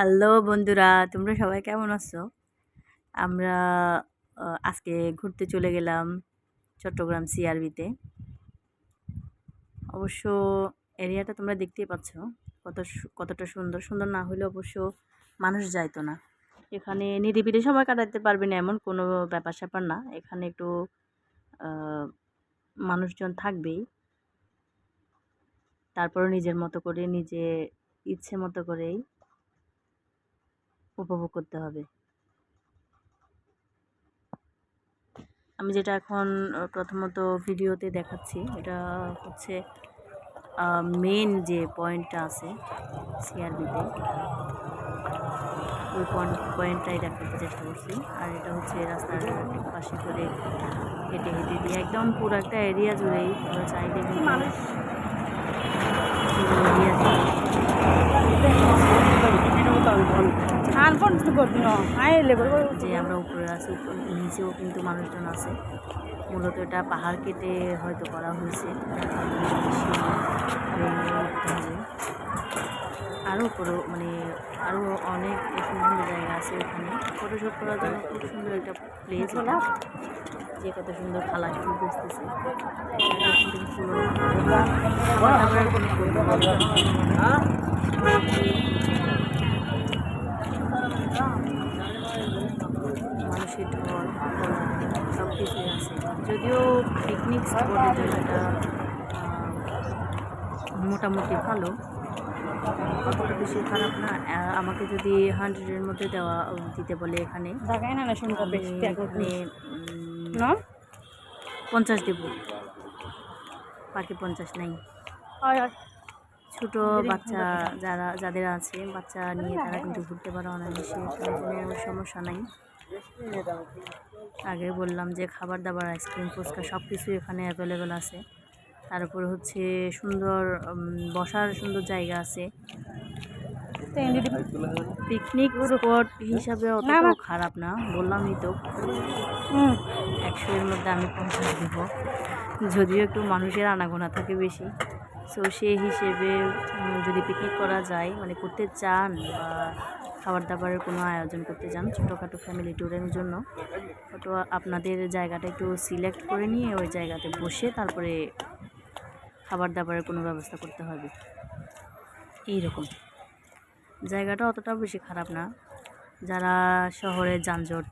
Hello বন্ধুরা, তোমরা সবাই কেমন আছো? আমরা আজকে ঘুরতে চলে গেলাম চট্টগ্রাম সিআরবিতে। অবশ্য এরিয়াটা তোমরা দেখতেই পাচ্ছ, কত কতটা সুন্দর। সুন্দর না হলে অবশ্য মানুষ যাইতো না। এখানে নিরিবিলি সময় কাটাতে পারবে না, এমন কোনো ব্যাপার স্যাপার না। এখানে একটু মানুষজন থাকবেই। তারপরে নিজের মতো করে, নিজে ইচ্ছে মতো করেই উপভোগ করতে হবে। আমি যেটা এখন প্রথমত ভিডিওতে দেখাচ্ছি এটা হচ্ছে মেন যে পয়েন্টটা আছে সিআরবিতে ওই পয়েন্ট পয়েন্টটাই দেখাতে চেষ্টা করছি। আর এটা হচ্ছে রাস্তার পাশে করে হেঁটে হেঁটে দিয়ে একদম পুরো একটা এরিয়া জুড়েই পুরো চাইলে মানুষ। এরিয়া আনফোন করবি না আইলে যে আমরা উপরে আছি নিচেও কিন্তু মানুষজন আছে। মূলত এটা পাহাড় কেটে হয়তো করা হয়েছে। আরও উপরে মানে আরও অনেক সুন্দর জায়গা আছে ওখানে। ফটোশ্যুট করার জন্য খুব সুন্দর একটা প্লেস এটা। যে কত সুন্দর খালা ফুল বেসতেছে মানুষের ঢল সব কিছুই আছে। যদিও পিকনিক স্পটের জন্য এটা মোটামুটি ভালো কতটা বেশি খারাপ না। আমাকে যদি হান্ড্রেডের মধ্যে দেওয়া দিতে বলে এখানে পঞ্চাশ দেব। বাকি পঞ্চাশ নাই। হয় হয়। ছোট বাচ্চা যারা যাদের আছে বাচ্চা নিয়ে তারা কিন্তু ঘুরতে পারে অনায়াসে কোনো সমস্যা নাই। আগে বললাম যে খাবার দাবার আইসক্রিম ফুচকা সব কিছুই এখানে অ্যাভেলেবেল আছে। তার উপরে হচ্ছে সুন্দর বসার সুন্দর জায়গা আছে। পিকনিক স্পট হিসাবে অতটাও খারাপ না বললামই তো। একশো এর মধ্যে আমি পঞ্চাশ দেব। যদিও একটু মানুষের আনাগোনা থাকে বেশি। সো সেই হিসেবে যদি পিকনিক করা যায় মানে করতে চান বা খাবার দাবারের কোনো আয়োজন করতে চান, ছোটোখাটো ফ্যামিলি ট্যুরের জন্য, তো আপনাদের জায়গাটা একটু সিলেক্ট করে নিয়ে ওই জায়গাতে বসে তারপরে খাবার দাবারের কোনো ব্যবস্থা করতে হবে। এই রকম জায়গাটা অতটাও বেশি খারাপ না। যারা শহরে যানজট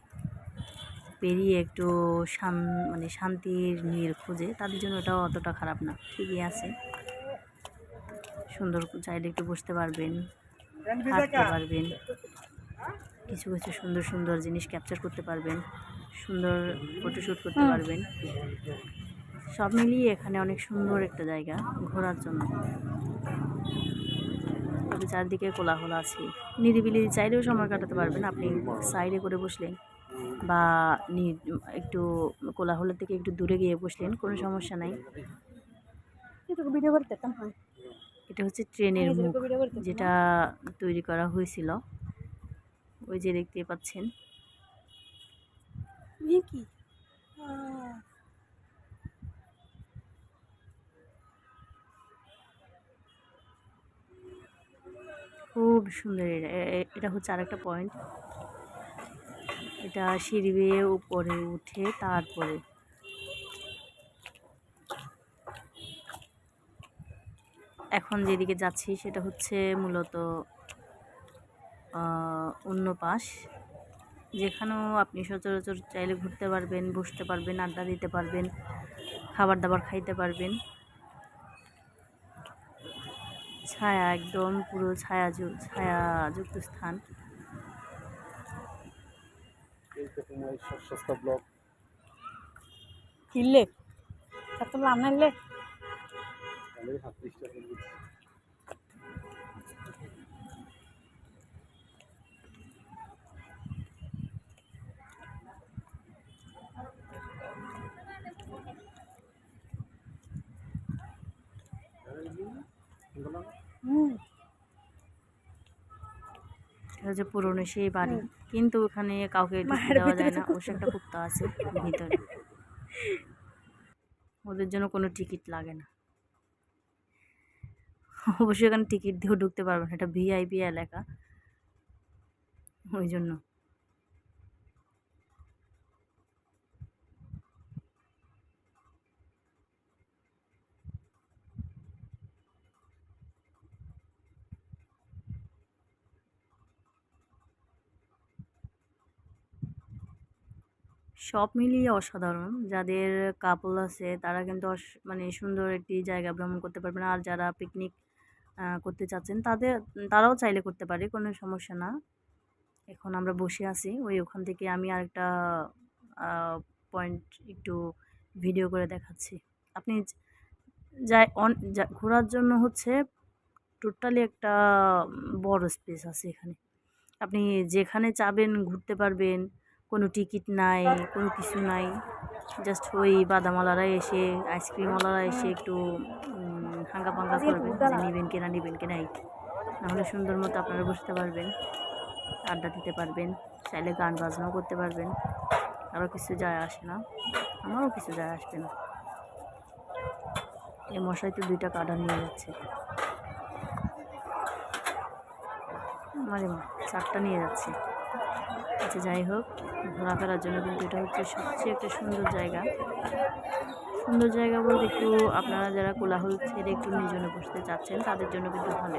পেরিয়ে একটু শান মানে শান্তির নীর খুঁজে, তাদের জন্য এটাও অতটা খারাপ না। ঠিকই আছে। সুন্দর চাইলে একটু বসতে পারবেন হাঁটতে পারবেন। কিছু কিছু সুন্দর সুন্দর জিনিস ক্যাপচার করতে পারবেন সুন্দর ফটোশ্যুট করতে পারবেন। সব মিলিয়ে এখানে অনেক সুন্দর একটা জায়গা ঘোরার জন্য। তবে চারদিকে কোলাহল আছে। নিরিবিলি চাইলেও সময় কাটাতে পারবেন। আপনি সাইডে করে বসলেন বা একটু কোলাহলের থেকে একটু দূরে গিয়ে বসলেন কোনো সমস্যা নাই। ভিডিও করতে হয় এটা হচ্ছে ট্রেনের মুখ যেটা তৈরি করা হয়েছিল। ওই যে দেখতে পাচ্ছেন। খুব সুন্দর এটা। হচ্ছে আরেকটা পয়েন্ট এটা সিঁড়ি বেয়ে উপরে উঠে তারপরে এখন যেদিকে যাচ্ছি সেটা হচ্ছে মূলত অন্য পাশ। যেখানেও আপনি সচরাচর চাইলে ঘুরতে পারবেন বসতে পারবেন আড্ডা দিতে পারবেন খাবার দাবার খাইতে পারবেন। ছায়া একদম পুরো ছায়া ছায়াযুক্ত স্থান। সস্তা ব্লক কিনলে কত লাভ হচ্ছে পুরনো সেই বাড়ি। কিন্তু ওখানে কাউকে ঢুকতে দেওয়া যায় না। অবশ্যই একটা কুত্তা আছে ভিতরে। ওদের জন্য কোনো টিকিট লাগে না। অবশ্যই এখানে টিকিট দিয়েও ঢুকতে পারবে পারবেন এটা ভিআইপি এলাকা। ওই জন্য। সব মিলিয়ে অসাধারণ। যাদের কাপল আছে, তারা কিন্তু মানে সুন্দর একটি জায়গা ভ্রমণ করতে পারবেন আর যারা পিকনিক করতে চাচ্ছেন, তাদের, তারাও চাইলে করতে পারে, কোনো সমস্যা না। এখন আমরা বসে আছি। ওই ওখান থেকে আমি আরেকটা পয়েন্ট একটু ভিডিও করে দেখাচ্ছি। আপনি যাই, অন ঘোরার জন্য হচ্ছে টোটালি একটা বড় স্পেস আছে এখানে। আপনি যেখানে চাবেন, ঘুরতে পারবেন। কোনো টিকিট নাই, কোনো কিছু নাই। জাস্ট ওই বাদামালারা এসে, আইসক্রিমওয়ালারা এসে একটু হাঙ্গা পাঙ্গা করবেন যে নেবেন কিনা নেবেন কিনা এই। নাহলে সুন্দর মতো আপনারা বসতে পারবেন, আড্ডা দিতে পারবেন, চাইলে গান বাজনাও করতে পারবেন। আরও কিছু যায় আসে না, আমারও কিছু যায় আসবে না। এই মশাই তো দুইটা কাটা নিয়ে যাচ্ছে। মারে মা, চারটা নিয়ে যাচ্ছে। আচ্ছা যাই হোক। ঘোরাফেরার জন্য কিন্তু এটা হচ্ছে সবচেয়ে একটা সুন্দর জায়গা। সুন্দর জায়গা বলতে একটু আপনারা যারা কোলাহল ছেড়ে একটু নির্জনে বসতে চাচ্ছেন তাদের জন্য কিন্তু ভালো।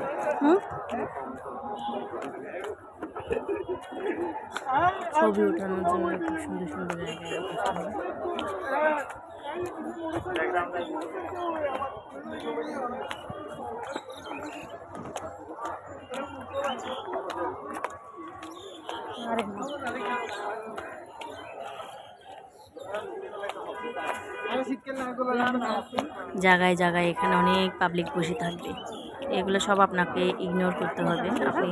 ছবি ওঠানোর জন্য একটু সুন্দর সুন্দর জায়গা জায়গায় জায়গায় এখানে অনেক পাবলিক বসে থাকবে। এগুলো সব আপনাকে ইগনোর করতে হবে। আপনি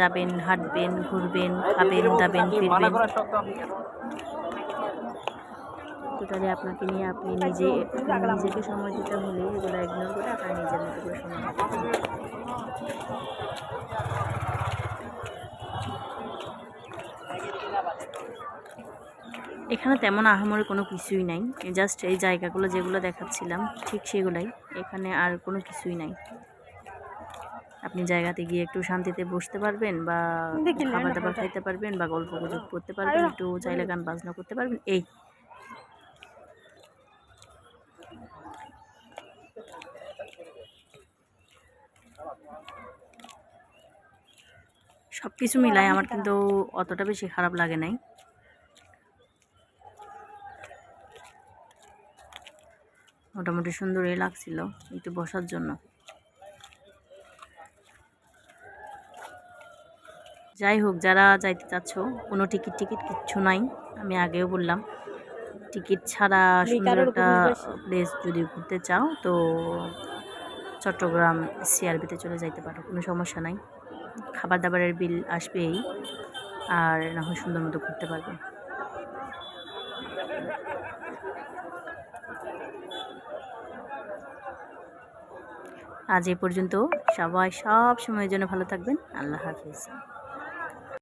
যাবেন, হাঁটবেন, ঘুরবেন, খাবেন, দাবেন, ফিরবেন। তাহলে আপনাকে নিয়ে আপনি নিজে, নিজেকে সময় দিতে হলে এগুলো ইগনোর করে আপনার নিজের মতো করে সময় এখানে তেমন আহামরি কোনো কিছুই নাই। জাস্ট এই জায়গাগুলো যেগুলো দেখাচ্ছিলাম ঠিক সেগুলাই। এখানে আর কোনো কিছুই নাই। আপনি জায়গাতে গিয়ে একটু শান্তিতে বসতে পারবেন বা খাবার দাবার খাইতে পারবেন বা গল্প গুজব করতে পারবেন একটু চাইলে গান বাজনা করতে পারবেন। এই। সব কিছু মিলাই আমার কিন্তু অতটা বেশি খারাপ লাগে নাই। মোটামুটি সুন্দরই লাগছিল একটু বসার জন্য। যাই হোক যারা যাইতে চাচ্ছ কোনো টিকিট টিকিট কিচ্ছু নাই আমি আগেও বললাম। টিকিট ছাড়া সুন্দর একটা প্লেস যদি ঘুরতে চাও তো চট্টগ্রাম সিআরবিতে চলে যাইতে পারো কোনো সমস্যা নাই। খাবার দাবারের বিল আসবেই আর না হয় সুন্দর মতো ঘুরতে পারবে। আজ এ পর্যন্ত সবাই সব সময়ের জন্য ভালো থাকবেন। আল্লাহ হাফিজ।